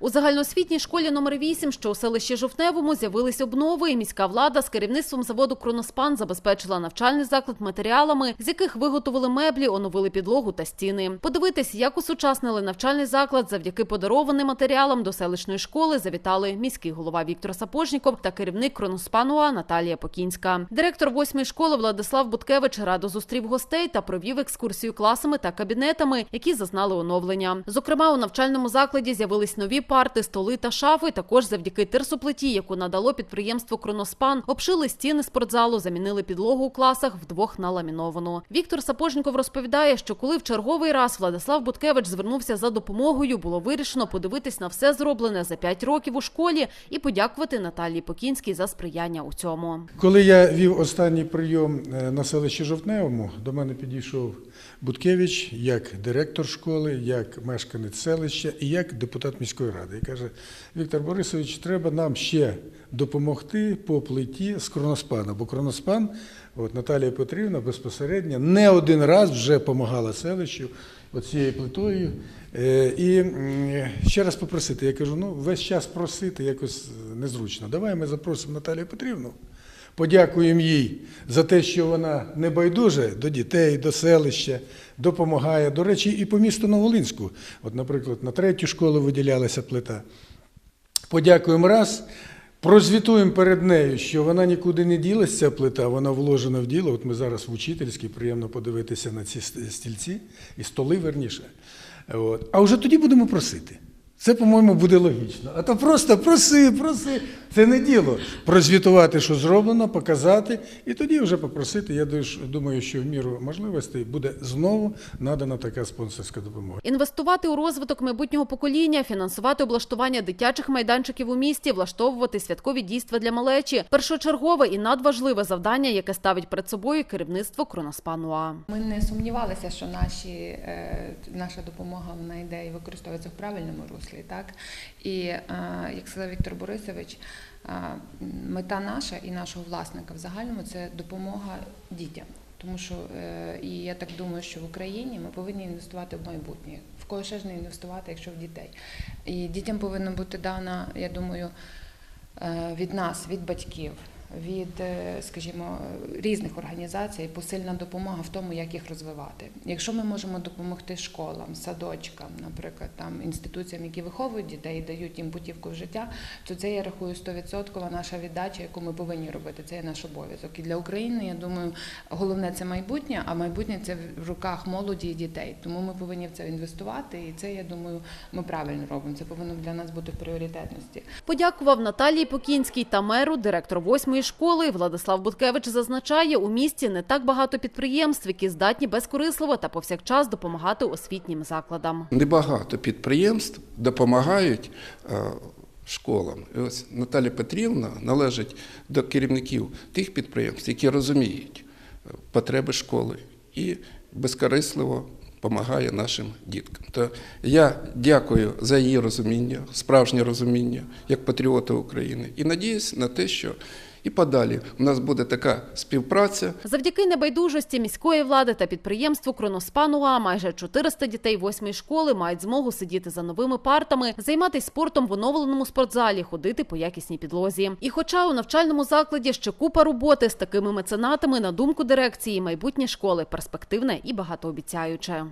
У загальноосвітній школі номер 8, що у селищі Жовтневому, з'явились обнови, і міська влада з керівництвом заводу «Кроноспан» забезпечила навчальний заклад матеріалами, з яких виготовили меблі, оновили підлогу та стіни. Подивитись, як усучаснили навчальний заклад завдяки подарованим матеріалам до селищної школи завітали міський голова Віктор Сапожніков та керівник «Кроноспануа» Наталія Покінська. Директор восьмої школи Владислав Буткевич радо зустрів гостей та провів екскурсію класами та кабінетами, які зазнали оновлення. Зокрема, у навчальному закладі з'явились нові парти, столи та шафи. Також завдяки тирсоплиті, яку надало підприємство Кроноспан, обшили стіни спортзалу, замінили підлогу у класах вдвох на ламіновану. Віктор Сапожніков розповідає, що коли в черговий раз Владислав Буткевич звернувся за допомогою, було вирішено подивитись на все зроблене за п'ять років у школі і подякувати Наталії Покінській за сприяння у цьому. Коли я вів останній прийом е, на селищі Жовтневому, до мене підійшов Буткевич як директор школи, як мешканець селища і як депутат міської ради. І каже: Віктор Борисович, треба нам ще допомогти по плиті з Кроноспана, бо Кроноспан, от Наталія Петрівна безпосередньо не один раз вже допомагала селищу оцією плитою. Е, І ще раз попросити, я кажу, ну весь час просити якось незручно. Давай ми запросимо Наталію Петрівну. Подякуємо їй за те, що вона не байдуже до дітей, до селища, допомагає. До речі, і по місту Новолинську. От, наприклад, на третю школу виділялася плита. Подякуємо раз. Прозвітуємо перед нею, що вона нікуди не ділася, ця плита, вона вложена в діло. От ми зараз в учительській, приємно подивитися на ці стільці і столи верніше. От. А вже тоді будемо просити. Це, по-моєму, буде логічно. А то просто проси, проси. Це не діло. Прозвітувати, що зроблено, показати, і тоді вже попросити. Я думаю, що в міру можливостей буде знову надана така спонсорська допомога. Інвестувати у розвиток майбутнього покоління, фінансувати облаштування дитячих майданчиків у місті, влаштовувати святкові дійства для малечі – першочергове і надважливе завдання, яке ставить перед собою керівництво Кроноспануа. Ми не сумнівалися, що наші, е, наша допомога вона йде і використовується в правильному руслі. Так? І е, як сказав Віктор Борисович, мета наша і нашого власника в загальному це допомога дітям. Тому що е, і я так думаю, що в Україні ми повинні інвестувати в майбутнє. В кого ще ж не інвестувати, якщо в дітей. І дітям повинна бути дана, я думаю, е, від нас, від батьків, від, е, скажімо, різних організацій посильна допомога в тому, як їх розвивати. Якщо ми можемо допомогти школам, садочкам, наприклад, там інституціям, які виховують дітей, і дають їм путівку в життя, то це я рахую 100% наша віддача, яку ми повинні робити. Це є наш обов'язок. І для України, я думаю, головне це майбутнє, а майбутнє це в руках молоді і дітей. Тому ми повинні в це інвестувати, і це я думаю, ми правильно робимо. Це повинно для нас бути в пріоритетності. Подякував Наталії Покінській та меру, директор восьмої школи. Владислав Буткевич зазначає, у місті не так багато підприємств, які здатні безкорисливо та повсякчас допомагати освітнім закладам. Небагато підприємств допомагають е, школам. І ось Наталя Петрівна належить до керівників тих підприємств, які розуміють е, потреби школи і безкорисливо допомагає нашим діткам. То я дякую за її розуміння, справжнє розуміння як патріота України, і надіюсь на те, що і подалі у нас буде така співпраця. Завдяки небайдужості міської влади та підприємству Кроноспануа майже 400 дітей восьмої школи мають змогу сидіти за новими партами, займатися спортом в оновленому спортзалі, ходити по якісній підлозі. І хоча у навчальному закладі ще купа роботи з такими меценатами, на думку дирекції, майбутнє школи перспективне і багатообіцяюче.